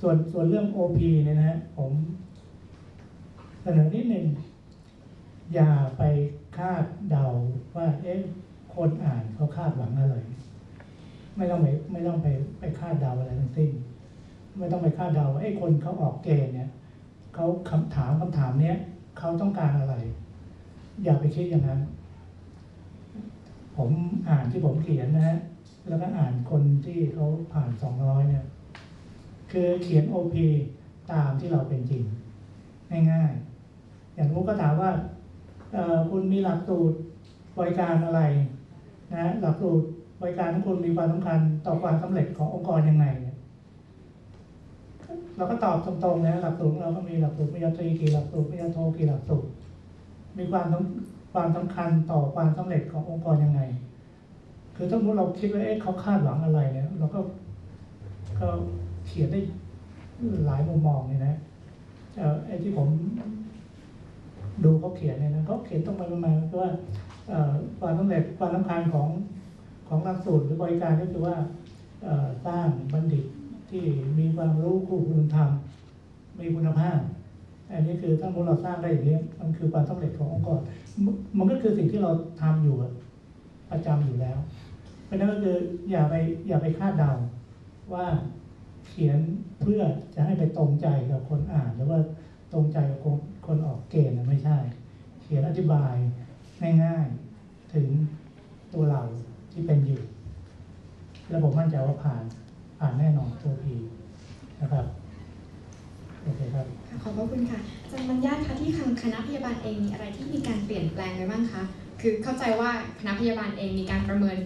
ส่วนส่วนเรื่อง OP เนี่ยนะฮะผมเสนอนิดหนึ่งอย่าไปคาดเดาว่า เอ๊ะคนอ่านเขาคาดหวังอะไร ไม่ต้องไปไม่ต้องไปไปคาดเดาอะไรทั้งสิ้น ไม่ต้องไปคาดเดาว่าไอ้คนเขาออกเกณฑ์เนี่ยเขาคำถามคำถามเนี้ยเขาต้องการอะไร อย่าไปคิดอย่างนั้น ผมอ่านที่ผมเขียนนะฮะแล้วก็อ่านคนที่เขาผ่านสองร้อยเนี่ย คือเขียน OP ตามที่เราเป็นจริง ง่ายๆ อย่างนู้ก็ถามว่าคุณมีหลักสูตรบริการอะไรนะหลักสูตรบริการของคุณมีความสำคัญต่อความสำเร็จขององค์กรยังไงเนี่ยเราก็ตอบตรงๆนะหลักสูตรเราก็มีหลักสูตรปริญญาตรีกี่หลักสูตรปริญญาโทกี่หลักสูตรมีความความสำคัญต่อความสำเร็จขององค์กรยังไง คือถ้ามมติเราคิดว่าเอ๊ะเขาคาดหวังอะไรเนี่ยเราก็ก็ เขียนได้หลายมุมมองเลยนะเอ่อไอ้ที่ผมดูเขาเขียนเนี่ยนะเขาเขียนตรงไปประมาณว่าความสำเร็จความสำคัญของของหลักสูตรหรือบริการก็คือว่าสร้างบัณฑิตที่มีความรู้คู่คุณธรรมมีคุณภาพ อันนี้คือถ้าเราสร้างได้อย่างนี้มันคือความสำเร็จขององค์กรมันก็คือสิ่งที่เราทำอยู่อะประจำอยู่แล้ว เพราะนั้นก็คืออย่าไปอย่าไปคาดเดาว่า เขียนเพื่อจะให้ไปตรงใจกับคนอ่านหรือว่าตรงใจกับคนคนออกเกณฑ์นะไม่ใช่ เขียนอธิบายง่ายๆ ถึงตัวเราที่เป็นอยู่แล้วผมมั่นใจว่าผ่านผ่านแน่นอนตัวพีนะครับโอเคครับขอบพระคุณค่ะอาจารย์บรรยาตคะที่คณะพยาบาลเองมีอะไรที่มีการเปลี่ยนแปลงไปบ้างคะคือเข้าใจว่าคณะพยาบาลเองมีการประเมิน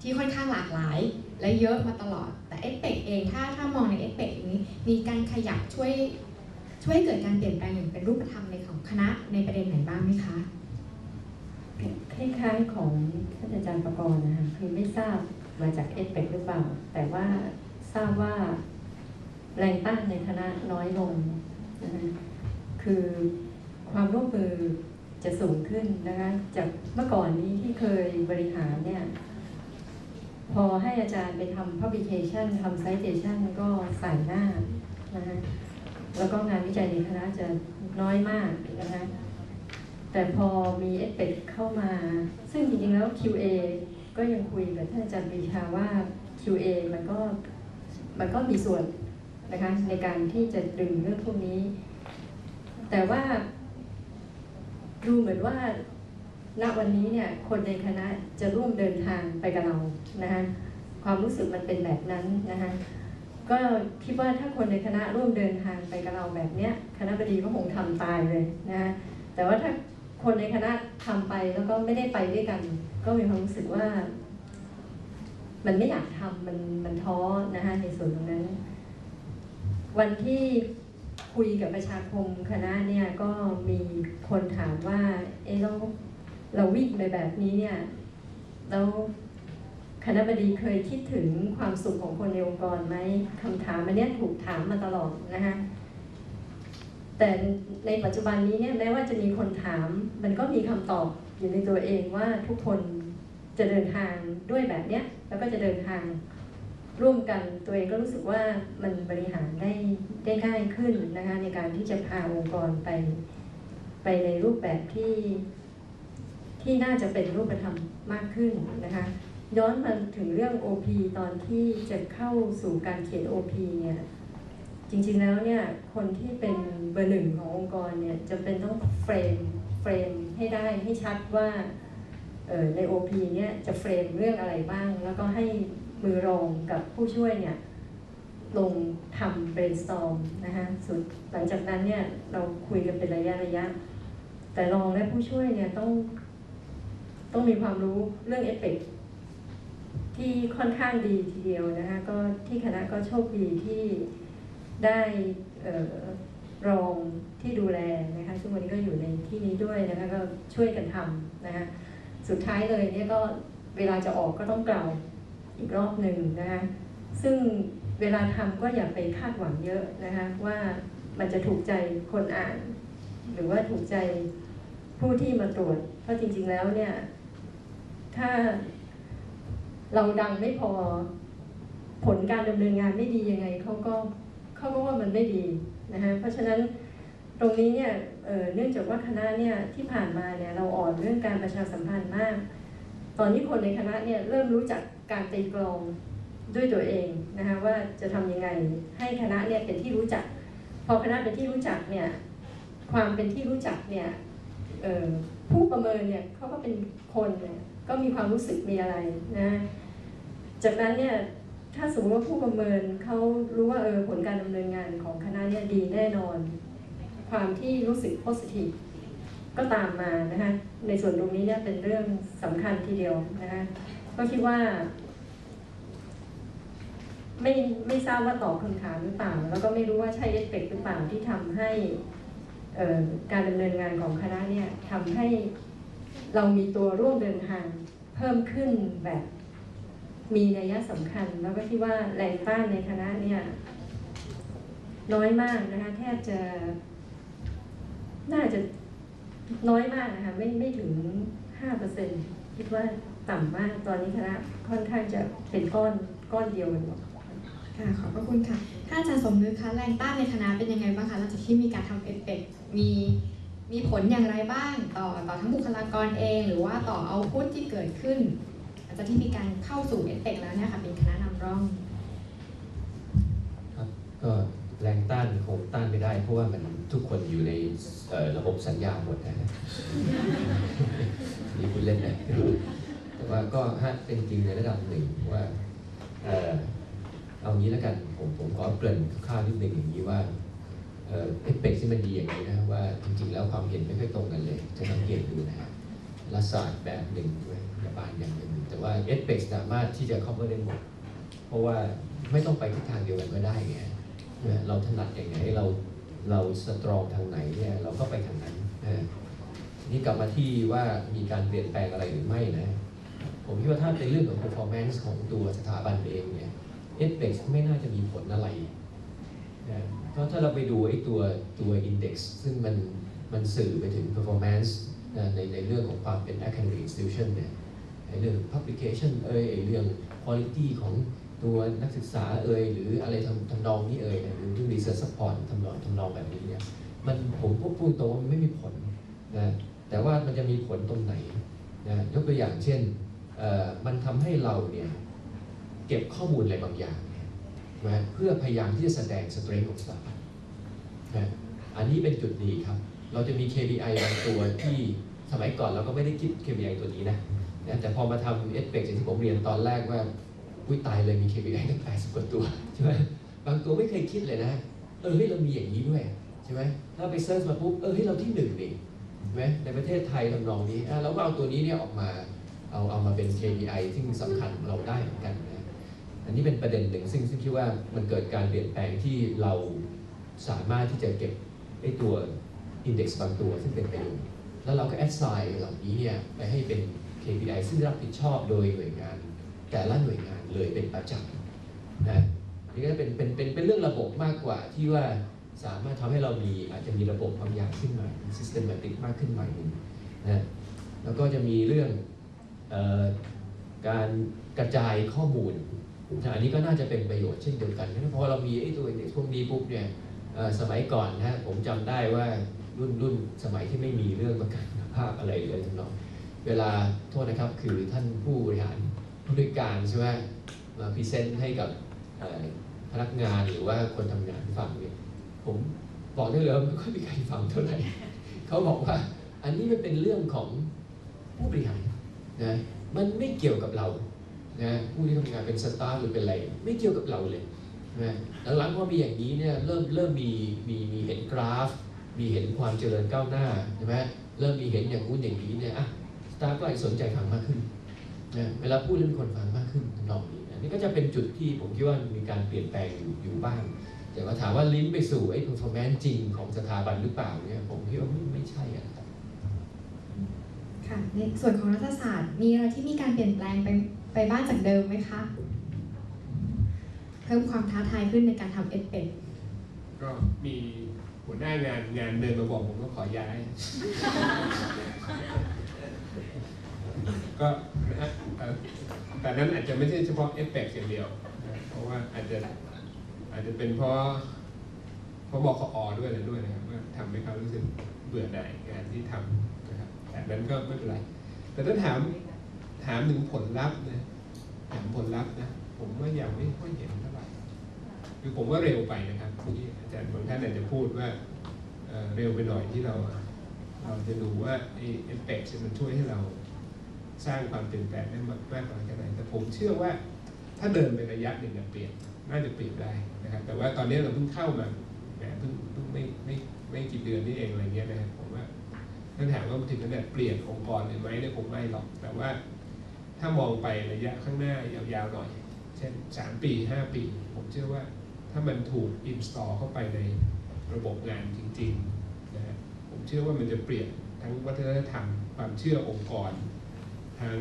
ที่ค่อนข้างหลากหลาย และเยอะมาตลอด แต่เอฟเปกเองถ้าถ้ามองในเอฟเปกนี้มีการขยับช่วยช่วยเกิดการเปลี่ยนแปลงอย่างเป็นรูปธรรมในของคณะในประเด็นไหนบ้างไหมคะคล้ายๆของท่านอาจารย์ประกรณ์นะคะคือไม่ทราบมาจากเอฟเฟกหรือเปล่า แต่ว่าทราบว่าแรงต้านในคณะน้อยลงนะคะคือความร่วมมือจะสูงขึ้นนะคะจากเมื่อก่อนนี้ที่เคยบริหารเนี่ย พอให้อาจารย์ไปทำ publication ทำ citation ก็ใส่หน้านะคะแล้วก็งานวิจัยในคณะจะน้อยมากนะคะแต่พอมีเอฟเฟกเข้ามา ซึ่งจริงๆแล้ว QA ก็ยังคุยกับท่านอาจารย์ปรีชาว่า QA มันก็มันก็มีส่วนนะคะในการที่จะดึงเรื่องพวกนี้ แต่ว่าดูเหมือนว่า ณวันนี้เนี่ยคนในคณะจะร่วมเดินทางไปกับเรานะคะความรู้สึกมันเป็นแบบนั้นนะคะก็คิดว่าถ้าคนในคณะร่วมเดินทางไปกับเราแบบเนี้ยคณะบดีก็คงทำตายเลยนะคะแต่ว่าถ้าคนในคณะทำไปแล้วก็ไม่ได้ไปด้วยกัน ก็มีความรู้สึกว่า มันไม่อยากทำมันมันท้อนะคะในส่วนตรงนั้น วันที่คุยกับประชาคมคณะเนี่ยก็มีคนถามว่าเอะเรา เราวิ่งไปแบบนี้เนี่ยแล้วคณะบดีเคยคิดถึงความสุขของคนในองค์กรไหมคำถามอันเนี้ยถูกถามมาตลอดนะคะแต่ในปัจจุบันนี้เนี่ยแม้ว่าจะมีคนถาม มันก็มีคำตอบอยู่ในตัวเองว่าทุกคนจะเดินทางด้วยแบบเนี้ยแล้วก็จะเดินทางร่วมกันตัวเองก็รู้สึกว่ามันบริหารได้ได้ง่ายขึ้นนะคะในการที่จะพาองค์กรไป ไปในรูปแบบที่ ที่น่าจะเป็นรูปธรรมมากขึ้นนะคะย้อนมาถึงเรื่อง OP ตอนที่จะเข้าสู่การเขียน OP เนี่ยจริงๆแล้วเนี่ยคนที่เป็นเบอร์หนึ่งขององค์กรเนี่ยจะเป็นต้องเฟรมเฟรมให้ได้ให้ชัดว่าเอ่อใน OP เนี่ยจะเฟรมเรื่องอะไรบ้าง แล้วก็ให้มือรองกับผู้ช่วยเนี่ยลงทำ brainstorm นะคะสุดหลังจากนั้นเนี่ยเราคุยกันเป็นระยะระยะ แต่รองและผู้ช่วยเนี่ยต้อง ต้องมีความรู้เรื่องเอฟเฟกที่ค่อนข้างดีทีเดียวนะคะก็ที่คณะก็โชคดีที่ได้รองที่ดูแลนะคะซึ่งวันนี้ก็อยู่ในที่นี้ด้วยนะคะก็ช่วยกันทำนะคะสุดท้ายเลยเนี่ยก็เวลาจะออกก็ต้องกล่าวอีกรอบหนึ่งนะคะซึ่งเวลาทำก็อย่าไปคาดหวังเยอะนะคะว่ามันจะถูกใจคนอ่าน หรือว่าถูกใจผู้ที่มาตรวจเพราะจริง ๆแล้วเนี่ย ถ้าเราดังไม่พอ ผลการดำเนินงานไม่ดียังไงเขาก็เขาก็ว่ามันไม่ดีนะคะเพราะฉะนั้นตรงนี้เนี่ยเเนื่องจากว่าคณะเนี่ยที่ผ่านมาเนี่ยเราอ่อนเรื่องการประชาสัมพันธ์มาก ตอนนี้คนในคณะเนี่ยเริ่มรู้จักการตีกลองด้วยตัวเองนะคะว่าจะทำยังไงให้คณะเนี่ยเป็นที่รู้จัก พอคณะเป็นที่รู้จักเนี่ยความเป็นที่รู้จักเนี่ยผู้ประเมินเนี่ยเขาก็เป็นคนเนี่ย ก็มีความรู้สึกมีอะไรนะจากนั้นเนี่ยถ้าสมมติว่าผู้ประเมินเขารู้ว่าเออผลการดำเนินงานของคณะเนี่ยดีแน่นอน ความที่รู้สึก positive ก็ตามมานะคะในส่วนตรงนี้เนี่ยเป็นเรื่องสำคัญทีเดียวนะคะก็คิดว่า ไม่ไม่ทราบว่าตอบคำถามหรือเปล่า แล้วก็ไม่รู้ว่าใช่เอฟเฟกหรือเปล่าที่ทำให้การดำเนินงานของคณะเนี่ยทำให้ เรามีตัวร่วมเดินทางเพิ่มขึ้นแบบมีนัยสำคัญ แล้วก็ที่ว่าแรงต้านในคณะเนี่ยน้อยมากนะคะแทบจะน่าจะน้อยมากนะคะไม่ไม่ถึงห้าเปอร์เซ็นคิดว่าต่ำมากตอนนี้คณะค่อนข้างจะเป็นก้อนก้อนเดียวกันหมดค่ะขอบพระคุณค่ะท่านอาจารย์สมนึกคะแรงต้านในคณะเป็นยังไงบ้างคะหลังจากที่มีการทำเอฟเฟกมี มีผลอย่างไรบ้างต่อต่อทั้งบุคลากรเอง หรือว่าต่อเอาพุทที่เกิดขึ้นหลังจากที่มีการเข้าสู่เอฟเฟกแล้วเนี่ยค่ะเป็นคณะนำร่องครับก็แรงต้านคงต้านไม่ได้ เพราะว่ามันทุกคนอยู่ในระบบสัญญาหมดนะนี่คุณเล่นนะแต่ว่าก็ฮะเป็นจริงในระดับหนึ่งว่าเอางี้แล้วกันผมผมขอเกริ่นค่าวนิดหนึ่งอย่างนี้ว่า เอฟเฟกที่มันดีอย่างนี้นะว่าจริงๆแล้วความเห็นไม่ค่อยตรงกันเลย จะสังเกตดูนะฮะรัฐศาสตร์แบบหนึ่งด้วยยาบาลอย่างหนึ่งแต่ว่าเอฟเฟกสามารถที่จะ cover ได้หมดเพราะว่าไม่ต้องไปทิศทางเดียวกันก็ได้ไงเราถนัดอย่างไหนเราเราสตรองทางไหนเนี่ยเราก็ไปทางนั้นนี่กลับมาที่ว่ามีการเปลี่ยนแปลงอะไรหรือไม่นะ ผมคิดว่าถ้าเป็นเรื่องของ performance ของตัวสถาบันเองเนี่ย f x ไม่น่าจะมีผลอะไรนะ เพราะถ้าเราไปดูไอ้ตัวตัว index ซึ่งมันมันสื่อไปถึง performance นในในเรื่องของความเป็น academic institution เนี่ยไอ้เรื่อง publication เอ่ยไอ้เรื่อง quality ของตัวนักศึกษาเอ่ยหรืออะไรทำทำนองนี้เอ่ยหรือเรื่อง research support ทำนองทำนองแบบนี้เนี่ยมันผมพูดพูดตรงว่ามันไม่มีผลนะแต่ว่ามันจะมีผลตรงไหนนะยกตัวอย่างเช่นเอ่อมันทำให้เราเนี่ยเก็บข้อมูลอะไรบางอย่าง นะเพื่อพยายามที่จะแสดง strength ของสถาบันนะอันนี้เป็นจุดดีครับ เราจะมี KPI บางตัวที่สมัยก่อนเราก็ไม่ได้คิด KPI ตัวนี้นะนะแต่พอมาทำ s p e c อย่างที่ผมเรียนตอนแรกว่าอุ้ยตายเลยมี KPI ตั้งแปดสิบกว่าตัวใช่ไหมบางตัวไม่เคยคิดเลยนะเออเฮ้ยเรามีอย่างนี้ด้วยใช่ไหมถ้าไปเซิร์ชมาปุ๊บเออเฮ้ยเราที่หนึ่งนี่ใช่ไหมในประเทศไทยทำนองนี้เราก็เอาตัวนี้เนี่ยออกมาเอาเอามาเป็น KPI ที่สำคัญของเราได้เหมือนกัน อันนี้เป็นประเด็นหนึ่งซึ่งซึ่งคิดว่ามันเกิดการเปลี่ยนแปลงที่เราสามารถที่จะเก็บไอ้ตัว index บางตัวซึ่งเป็นประโยชน์แล้วเราก็ assign เหล่านี้เนี่ยไปให้เป็น KPI ซึ่งรับผิดชอบโดยหน่วยงาน แต่ละหน่วยงานเลยเป็นประจำนะนี่ก็เป็นเป็นเป็นเป็นเรื่องระบบมากกว่าที่ว่าสามารถทำให้เรามีอาจจะมีระบบบางอย่างขึ้นมา systematic มากขึ้นใหน่นึงนะแล้วก็จะมีเรื่องออการกระจายข้อมูล อันนี้ก็น่าจะเป็นประโยชน์เช่นเดียวกันเพราะเรามีไอ้ตัวเด็กพวกนี้ปุ๊บเนี่ยสมัยก่อนนะผมจำได้ว่ารุ่นรุ่นสมัยที่ไม่มีเรื่องประกันภาพอะไรเลยทั้งนั้นเวลาโทษนะครับคือท่านผู้บริหารผู้บริการใช่ไหมมาพรีเซนต์ให้กับพนักงานหรือว่าคนทำงานฟังเนี่ยผมบอกได้เลยว่าไม่ค่อยมีใครฟังเท่าไหร่เขาบอกว่าอันนี้มันเป็นเรื่องของผู้บริหารนะมันไม่เกี่ยวกับเรา นะผู้ที่ทำงานเป็นสตาฟหรือเป็นอะไรไม่เกี่ยวกับเราเลยนะหลังๆพอมีอย่างนี้เนี่ยเริ่มเริ่มมีมีมีเห็นกราฟ มีเห็นความเจริญก้าวหน้าใช่ไหมเริ่มมีเห็นอย่างนู้นอย่างนี้เนี่ยอะสตาฟก็อาจสนใจฟังมากขึ้นนะเวลาพูดเรื่องคนฟังมากขึ้นนองนี้นี่ก็จะเป็นจุดที่ผมคิดว่ามีการเปลี่ยนแปลงอยู่อยู่บ้าง แต่ว่าถามว่าลิ้นไปสู่ไอ้ performance จริงของสถาบันหรือเปล่าเนี่ยผมคิดว่าไม่ใช่ ค่ะในส่วนของรัฐศาสตร์ มีอะไรที่มีการเปลี่ยนแปลงไปไปบ้างจากเดิมไหมคะ เพิ่มความท้าทายขึ้นในการทำเอฟเฟกก็มีหัวหน้างานงานเดินมาบอกผมก็ขอย้าย ก็นะฮะแต่นั้นอาจจะไม่ใช่เฉพาะเอฟเฟกต์อย่างเดียว เพราะว่าอาจจะอาจจะเป็นเพราะเพราะบอกขอด้วยอะไรด้วยนะครับว่าทำให้เขารู้สึกเบื่อหน่ายงานที่ทำ นะครับแต่นั้นก็ไม่เป็นไร แต่ถ้าถามถามถึงผลลัพธ์นะถามผลลัพธ์นะผมว่ายังไม่ค่อยเห็นเท่าไหร่คือผมว่าเร็วไปนะครับที่อาจารย์บางท่านอาจจะพูดว่าเเร็วไปหน่อยที่เรา เราจะดูว่าไอ้เอฟเฟกต์มันช่วยให้เราสร้างความเปลี่ยนแปลงได้มากมากน้อยแค่ไหนแต่ผมเชื่อว่าถ้าเดินไประยะหนึ่งเนี่ยเปลี่ยนน่าจะเปลี่ยนได้นะครับแต่ว่าตอนนี้เราเพิ่งเข้ามาแหมเพิ่งเพิ่งไม่ไม่ไม่กี่เดือนนี่เองอะไรเงี้ยนะครับผ ถ้าถามว่าถึงขนาดเปลี่ยนองค์กรเลยไหมเนี่ยคงไม่หรอก แต่ว่าถ้ามองไประยะข้างหน้ายาวๆหน่อย เช่น 3 ปี 5 ปี ผมเชื่อว่าถ้ามันถูกอินสตอลเข้าไปในระบบงานจริงๆนะผมเชื่อว่ามันจะเปลี่ยนทั้งวัฒนธรรมความเชื่อองค์กร ทั้ง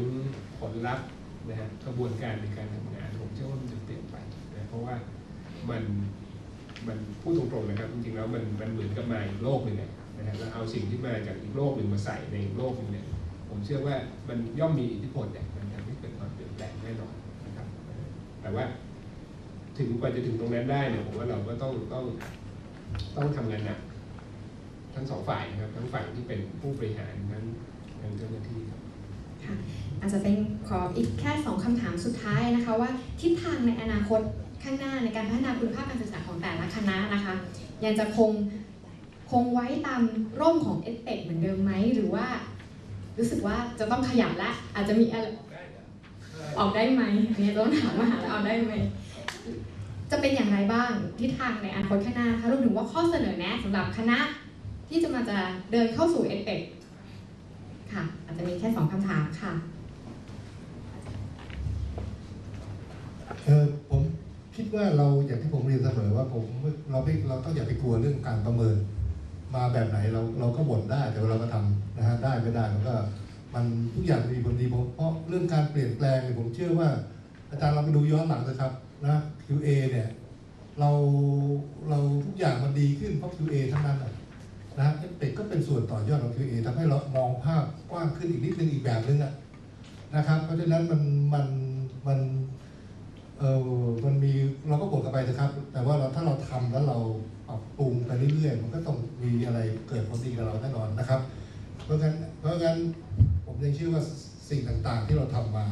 ผลลัพธ์นะฮะกระบวนการในการทำงานผมเชื่อว่ามันจะเปลี่ยนไปนะเพราะว่ามันมันพูดตรงๆนะครับจริงๆแล้วมันมันเหมือนกับมาอีกโลกหนึ่งอะ นะฮะแล้วเอาสิ่งที่มาจากอีกโลกหนึ่งมาใส่ในอีกโลกหนึ่งเนี่ยผมเชื่อว่ามันย่อมมีอิทธิพลเนี่ยมันทำให้เกิดความเปลี่ยนแปลงแน่นอนนะครับแต่ว่าถึงกว่าจะถึงตรงนั้นได้เนี่ยผมว่าเราก็ต้องต้องต้องทำงานหนักทั้งสองฝ่ายนะครับทั้งฝ่ายที่เป็นผู้บริหารทั้งทั้งเจ้าหน้าที่ครับอาจจะเป็นขออีกแค่สองคำถามสุดท้ายนะคะว่าทิศทางในอนาคตข้างหน้าในการพัฒนาคุณภาพการศึกษาของแต่ละคณะนะคะ ยังจะคง คงไว้ตามร่มของเอสเปเหมือนเดิมไหมหรือว่า รู้สึกว่าจะต้องขยับและอาจจะมีอะไรออกได้ไหมอันนี้ต้องถามว่าหาแล้วเอาได้ไหมจะเป็นอย่างไรบ้างทิศทางในอนาคตข้างหน้านะคะรวมถึงว่าข้อเสนอแนะสำหรับคณะ ที่จะมาจะเดินเข้าสู่เอเปค่ะ อาจจะมีแค่สองคำถามค่ะเออผมคิดว่าเราอย่างที่ผมเรียนเสมอว่าผมเราไม่เราต้องอย่าไปกลัวเรื่องการประเมิน มาแบบไหนเราเราก็บ่นได้ แต่ว่าเราก็ทำนะฮะได้ไม่ได้มันก็มันทุกอย่างมีผลดีเพราะเรื่องการเปลี่ยนแปลงเนี่ยผมเชื่อว่า อาจารย์เราไปดูย้อนหลังนะครับนะ QA เนี่ยเราเราทุกอย่างมันดีขึ้นเพราะ QA ทั้งนั้นนะนะเอฟเฟกก็เป็นส่วนต่อยอดของ QA ทำให้เรามองภาพกว้างขึ้นอีกนิดนึงอีกแบบนึงอะนะครับ เพราะฉะนั้นมันมันมันเออมันมีเราก็บดกันไปนะครับ แต่ว่าเราถ้าเราทำแล้วเรา เพราะงั้นเพราะงั้นผมยังเชื่อว่าสิ่งต่างๆ ที่เราทำมา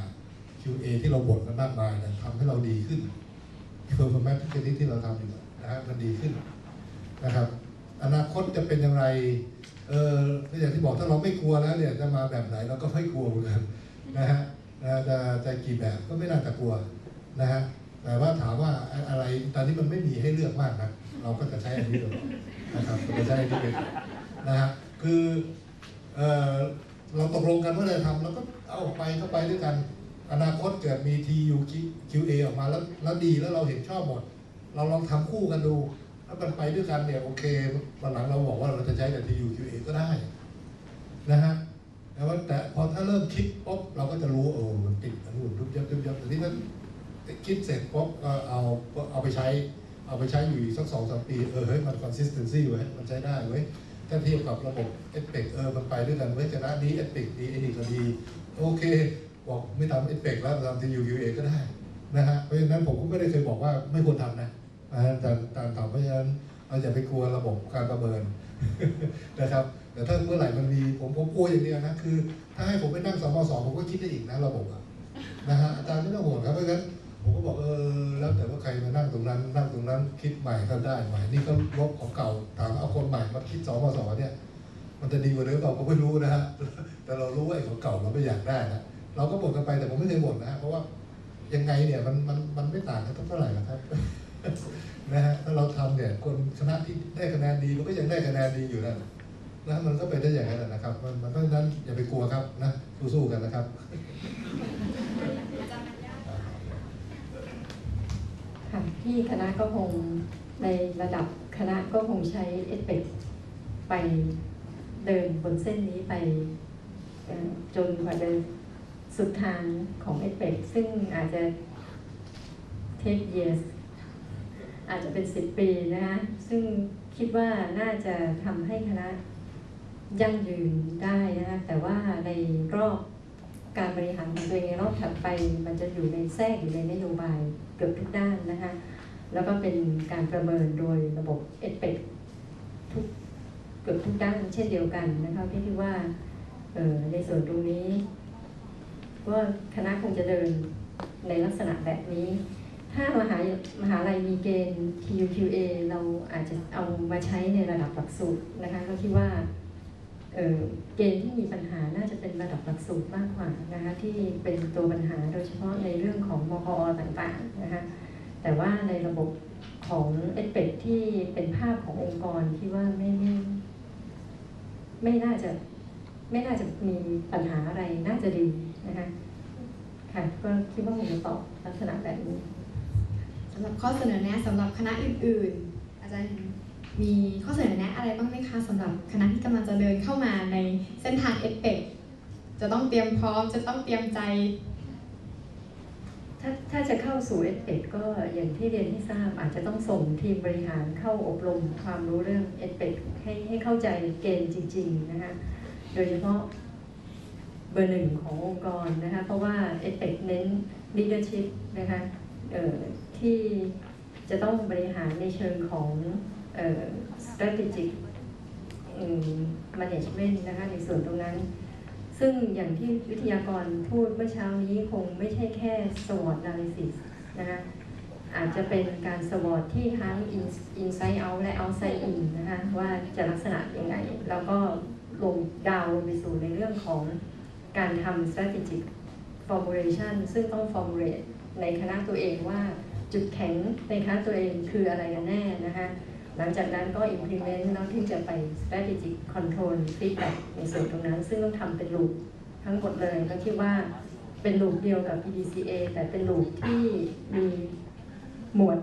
QA ที่เราบ่นกันมากมายนี่ยทำให้เราดีขึ้น performance ทุกชนิดที่เราทำอยู่นะครับมันดีขึ้นนะครับ อนาคตจะเป็นอย่างไรเอออย่างที่บอกถ้าเราไม่กลัวแล้วเนี่ยจะมาแบบไหนเราก็ไม่กลัวเหมือนกันนะฮะจะจะกี่แบบก็ไม่น่าจะกลัวนะฮะแต่ว่าถามว่าอะไรตอนนี้มันไม่มีให้เลือกมากนะเราก็จะใช้อันนี้ตลอดนะครับจะใช้อันนี้เป็นนะฮะคือ เเราตกลงกันว่าจะทำแล้วก็เอาไปเข้าไปด้วยกัน อนาคตเกิดมี TU QA ออกมาแล้วแล้วดีแล้วเราเห็นชอบหมด เราลองทำคู่กันดูแล้วมันไปด้วยกันเนี่ยโอเควันหลังเราบอกว่าเราจะใช้แต่ TU QA ก็ได้นะฮะแต่ว่าแต่พอถ้าเริ่มคิดปุ๊บเราก็จะรู้เออมันติดอันนู้นทุบยับทุบยับแต่ที่นั้นคิดเสร็จปุ๊บก็เอาเอาไปใช้ เอาไปใช้อยู่อีกสักสองสามปี เออเฮ้ยมัน consistency เว้มันใช้ได้เว้ ถ้าเทียบกับระบบเอฟเฟกเออมันไปด้วยกันเว้ยคณะนี้เอฟเฟกดีไอ้นี่ก็ดี โอเค บอกไม่ทำเอฟเฟกแล้วทำทียูยูเอก็ได้นะฮะเพราะฉะนั้นผมก็ไม่ได้เคยบอกว่าไม่ควรทำนะแต่การทำเพราะฉะนั้นเราอย่าไปกลัวระบบการประเมินนะครับ แต่ถ้าเมื่อไหร่มันมีผมผมกลัวอย่างเดียวนะคือ ถ้าให้ผมไปนั่งสมสผมก็คิดได้อีกนะระบบอะนะฮะอาจารย์ไม่ต้องห่วงครับเพราะฉะนั้น ผมก็บอกเออแล้วแต่ว่าใครมานั่งตรงนั้น นั่งตรงนั้นคิดใหม่ก็ได้ใหม่นี่ก็ลบของเก่าถามเอาคนใหม่มาคิดสองมาสอเนี่ย มันจะดีกว่าเดิมเปล่าก็ไม่รู้นะฮะแต่เรารู้ว่าไอ้ของเก่าเราไม่อยากได้นะเราก็บ่นกันไปแต่ผมไม่เคยบ่นนะฮะเพราะว่ายังไงเนี่ยมันมันมันไม่ต่างกันเท่าไหร่หรอกครับนะฮะถ้าเราทำเนี่ยคนคณะที่ได้คะแนนดีมันก็ยังได้คะแนนดีอยู่นั่นนะมันก็ไปได้อย่างนั้นนะครับ มันเพราะฉะนั้นอย่าไปกลัวครับนะสู้ๆกันนะครับ ค่ะที่คณะก็คงในระดับคณะก็คงใช้เอฟเฟกไปเดินบนเส้นนี้ไปจนกว่าเดินสุดทางของเอฟเฟกซึ่งอาจจะเทคเยสอาจจะเป็นสิบปีนะคะซึ่งคิดว่าน่าจะทำให้คณะยั่งยืนได้นะคะแต่ว่าในรอบ การบริหารของตัวเองรอบถัดไป มันจะอยู่ในแทรกอยู่ในนโยบายเกือบทุกด้านนะคะแล้วก็เป็นการประเมินโดยระบบเอเปกทุกเกือบทุกด้านเช่นเดียวกันนะคะพี่คิดว่าออในส่วนตรงนี้ว่าคณะคงจะเดินในลักษณะแบบนี้ ถ้ามหามหาลัยมีเกณฑ์ TUQA เราอาจจะเอามาใช้ในระดับหลักสูตรนะคะก็คิดว่า เกณฑ์ที่มีปัญหาน่าจะเป็นระดับหลักสูตรมากกว่านะคะที่เป็นตัวปัญหาโดยเฉพาะในเรื่องของมคอต่างๆนะคะแต่ว่าในระบบของเอเปกที่เป็นภาพขององค์กรที่ว่าไม่ไม่ไม่น่าจะไม่น่าจะมีปัญหาอะไรน่าจะดีนะคะค่ะก็คิดว่าคงจะตอบลักษณะแบบนี้สำหรับข้อเสนอแนะสำหรับคณะอื่นๆ อาจารย์ มีข้อเสนอแนะอะไรบ้างไหมคะสำหรับคณะที่กำลังจะเดินเข้ามาในเส้นทางเอเปกจะต้องเตรียมพร้อมจะต้องเตรียมใจ ถ้าถ้าจะเข้าสู่เอเปกก็อย่างที่เรียนให้ทราบอาจจะต้องส่งทีมบริหารเข้าอบรมความรู้เรื่องเอเให้ให้เข้าใจเกณฑ์จริง ๆ นะคะโดยเฉพาะเบอร์หนึ่งขององค์กรนะคะเพราะว่าเอเปกเน้น leadership นะคะที่จะต้องบริหารในเชิงของ strategic management นะคะในส่วนตรงนั้น ซึ่งอย่างที่วิทยากรพูดเมื่อเช้านี้คงไม่ใช่แค่ SWOT analysis นะคะอาจจะเป็นการ SWOT ที่ทั้ง in- inside out และ outside in นะคะว่าจะลักษณะยังไง แล้วก็ลงดาวลงไปสู่ในเรื่องของการทำ strategic formulation ซึ่งต้อง formulate ในคณะตัวเองว่าจุดแข็งในคณะตัวเองคืออะไรกันแน่นะคะ หลังจากนั้นก็ implement แล้วที่จะไป strategic control feedback ในส่วนตรงนั้น ซึ่งต้องทำเป็นลูปทั้งหมดเลยก็คิดว่าเป็นลูปเดียวกับ PDCA แต่เป็นลูปที่มีหมวด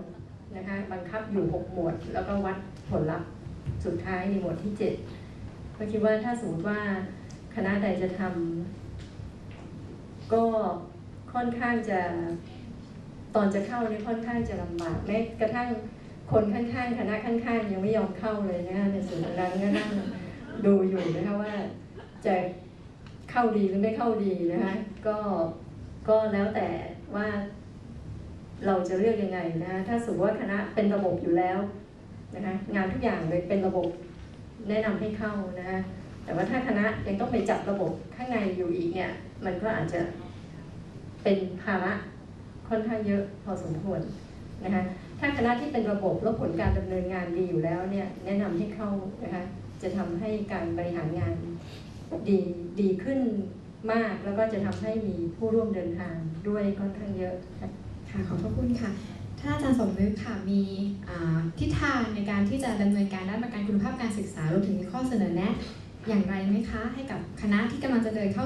นะคะบังคับอยู่ 6 หมวด แล้วก็วัดผลลัพธ์สุดท้ายในหมวดที่ 7 ก็คิดว่าถ้าสมมติว่าคณะใดจะทำก็ค่อนข้างจะตอนจะเข้านี่ค่อนข้างจะลำบากแม้กระทั่ง คนข้างๆคณะข้างๆยังไม่ยอมเข้าเลยนะคะในส่วนนั้นก็นั่งดูอยู่นะคะว่าจะเข้าดีหรือไม่เข้าดีนะคะก็ก็แล้วแต่ว่าเราจะเลือกยังไงนะคะถ้าสมมติว่าคณะเป็นระบบอยู่แล้วนะคะงานทุกอย่างเลยเป็นระบบแนะนำให้เข้านะคะแต่ว่าถ้าคณะยังต้องไปจับระบบข้างในอยู่อีกเนี่ยมันก็อาจจะเป็นภาระค่อนข้างเยอะพอสมควรนะคะ ถ้าคณะที่เป็นระบบแล้วผลการดำเนินงานดีอยู่แล้วเนี่ยแนะนำให้เข้านะคะจะทำให้การบริหารงานดีดีขึ้นมาก แล้วก็จะทำให้มีผู้ร่วมเดินทางด้วยค่อนข้างเยอะค่ะขอบพระคุณค่ะถ้าอาจารย์สมนึกค่ะมีทิศทางในการที่จะดำเนินการด้านประกันคุณภาพการศึกษารวมถึงมีข้อเสนอแนะ อย่างไรไหมคะ ให้กับคณะที่กำลังจะเดินเข้า